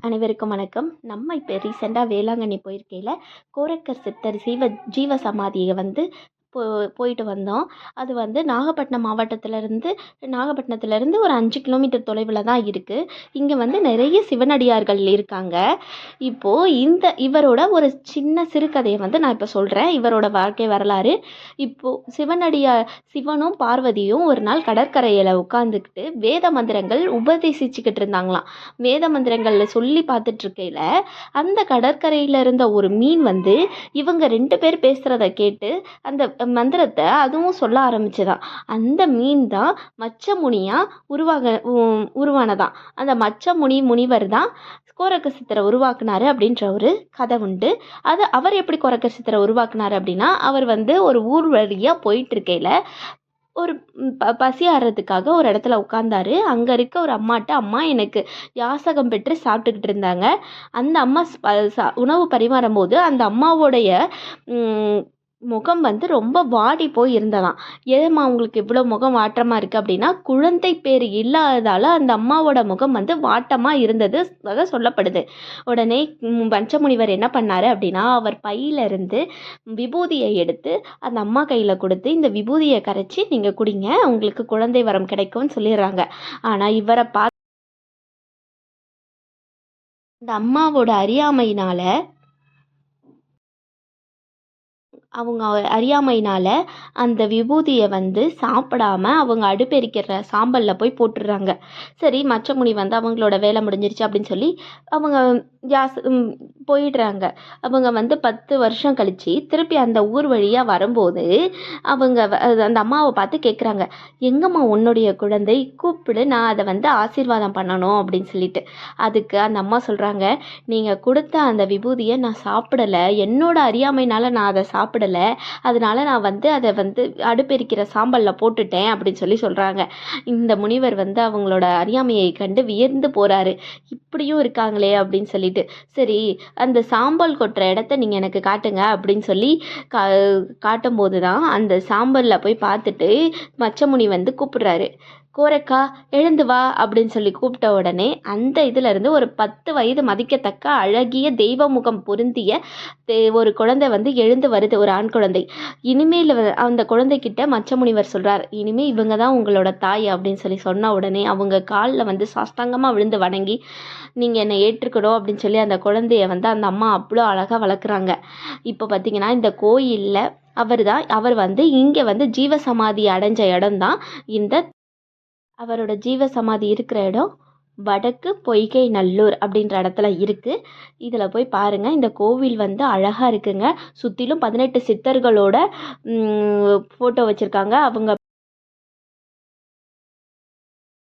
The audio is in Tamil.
அனைவருக்கும் வணக்கம். நம்ம இப்போ ரீசெண்டாக வேளாங்கண்ணி போயிருக்கையில் கோரக்கர் சித்தர் சீவ ஜீவ சமாதியை வந்து போ போயிட்டு வந்தோம். அது வந்து நாகப்பட்டினம் மாவட்டத்திலேருந்து நாகப்பட்டினத்துலேருந்து ஒரு அஞ்சு கிலோமீட்டர் தொலைவில் தான் இருக்குது இங்கே வந்து நிறைய சிவனடியார்கள் இருக்காங்க. இப்போது இந்த இவரோட ஒரு சின்ன சிறுகதையை வந்து நான் இப்போ சொல்கிறேன் இவரோட வாழ்க்கை வரலாறு. இப்போது சிவனடியார் சிவனும் பார்வதியும் ஒரு நாள் கடற்கரையில் உட்காந்துக்கிட்டு வேத மந்திரங்கள் உபதேசிச்சுக்கிட்டு இருந்தாங்களாம். வேத மந்திரங்களில் சொல்லி பார்த்துட்ருக்கையில் அந்த கடற்கரையில் இருந்த ஒரு மீன் வந்து இவங்க ரெண்டு பேர் பேசுகிறத கேட்டு அந்த மந்திரத்தை அதுவும் சொல்ல ஆரம்பிச்சுதாம் அந்த மீன் தான் மச்சமுனியாக உருவாக உ- அந்த அந்த மச்சமுனி முனிவர் தான் கோரக்க சித்தரை உருவாக்குனாரு அப்படின்ற ஒரு கதை உண்டு. அது அவர் எப்படி கோரக்க சித்தரை உருவாக்குனாரு அப்படின்னா அவர் வந்து ஒரு ஊர் வழியாக போயிட்டு இருக்கையில் ஒரு ப பசி ஆடுறதுக்காக ஒரு இடத்துல உட்காந்தாரு அங்கே இருக்க ஒரு அம்மாட்ட அம்மா எனக்கு யாசகம் பெற்று சாப்பிட்டுக்கிட்டு இருந்தாங்க. அந்த அம்மா உணவு பரிமாறும் போது அந்த அம்மாவோடைய முகம் வந்து ரொம்ப வாடி போய் இருந்ததாம். ஏம்மா உங்களுக்கு இவ்வளோ முகம் வாட்டமாக இருக்குது அப்படின்னா குழந்தை பேர் இல்லாததால் அந்த அம்மாவோட முகம் வந்து வாட்டமாக இருந்தது சொல்லப்படுது. உடனே வஞ்சமுனிவர் பஞ்சமுனிவர் என்ன பண்ணார் அப்படின்னா அவர் பையிலிருந்து விபூதியை எடுத்து அந்த அம்மா கையில் கொடுத்து இந்த விபூதியை கரைச்சி நீங்கள் குடிங்க உங்களுக்கு குழந்தை வரம் கிடைக்கும்னு சொல்லிடுறாங்க. ஆனால் இவரை பார்த்து இந்த அம்மாவோட அறியாமையினால அவங்க அறியாமையினால் அந்த விபூதியை வந்து சாப்பிடாம அவங்க அடுப்பெரிக்கிற சாம்பலில் போய் போட்டுடுறாங்க. சரி மச்சமுனி வந்து அவங்களோட வேலை முடிஞ்சிருச்சு அப்படின்னு சொல்லி அவங்க ஜாஸ் போயிடுறாங்க. அவங்க வந்து பத்து வருஷம் கழித்து திருப்பி அந்த ஊர் வழியாக வரும்போது அவங்க அது அந்த அம்மாவை பார்த்து கேட்குறாங்க எங்கம்மா உன்னுடைய குழந்தை? கூப்பிடு நான் அதை வந்து ஆசீர்வாதம் பண்ணணும் அப்படின்னு சொல்லிட்டு. அதுக்கு அந்த அம்மா சொல்கிறாங்க நீங்கள் கொடுத்த அந்த விபூதியை நான் சாப்பிடலை. என்னோட அறியாமைனால நான் அதை சாப்பிடலை. அதனால நான் வந்து அதை வந்து அடுப்பெரிக்கிற சாம்பலில் போட்டுட்டேன் அப்படின்னு சொல்லி சொல்கிறாங்க இந்த முனிவர் வந்து அவங்களோட அறியாமையை கண்டு வியந்து போகிறாரு இப்படியும் இருக்காங்களே அப்படின்னு சொல்லிட்டு. சரி அந்த சாம்பல் கொட்டுற இடத்த நீங்கள் எனக்கு காட்டுங்க அப்படின்னு சொல்லி கா காட்டும்போது தான் அந்த சாம்பலில் போய் பார்த்துட்டு மச்சமுனி வந்து கூப்பிடுறாரு. கோரக்கா எழுந்து வா அப்படின்னு சொல்லி கூப்பிட்ட உடனே அந்த இதுல இருந்து ஒரு பத்து வயது மதிக்கத்தக்க அழகிய தெய்வ முகம் பொருந்திய தே- ஒரு குழந்தை வந்து எழுந்து வருது ஒரு ஆண் குழந்தை. இனிமேல் வ- அந்த குழந்தைகிட்ட மச்சமுனிவர் சொல்றார் இனிமே இவங்க தான் உங்களோட தாய் அப்படின்னு சொல்லி சொன்ன உடனே அவங்க காலில் வந்து சாஷ்டாங்கமாக விழுந்து வணங்கி நீங்கள் என்னை ஏற்றுக்கணும் அப்படின்னு சொல்லி அந்த குழந்தைய வந்து அந்த அம்மா அவ்வளோ அழகாக வளர்க்குறாங்க. இப்போ பார்த்தீங்கன்னா இந்த கோயிலில் அவர் தான் அவர் வந்து இங்கே வந்து ஜீவசமாதி அடைஞ்ச இடம் தான் இந்த அவரோட ஜீவ சமாதி இருக்கிற இடம் வடக்கு பொய்கை நல்லூர் அப்படின்ற இடத்துல இருக்குது இதில் போய் பாருங்கள் இந்த கோவில் வந்து அழகாக இருக்குங்க. சுற்றிலும் பதினெட்டு சித்தர்களோட ஃபோட்டோ வச்சுருக்காங்க. அவங்க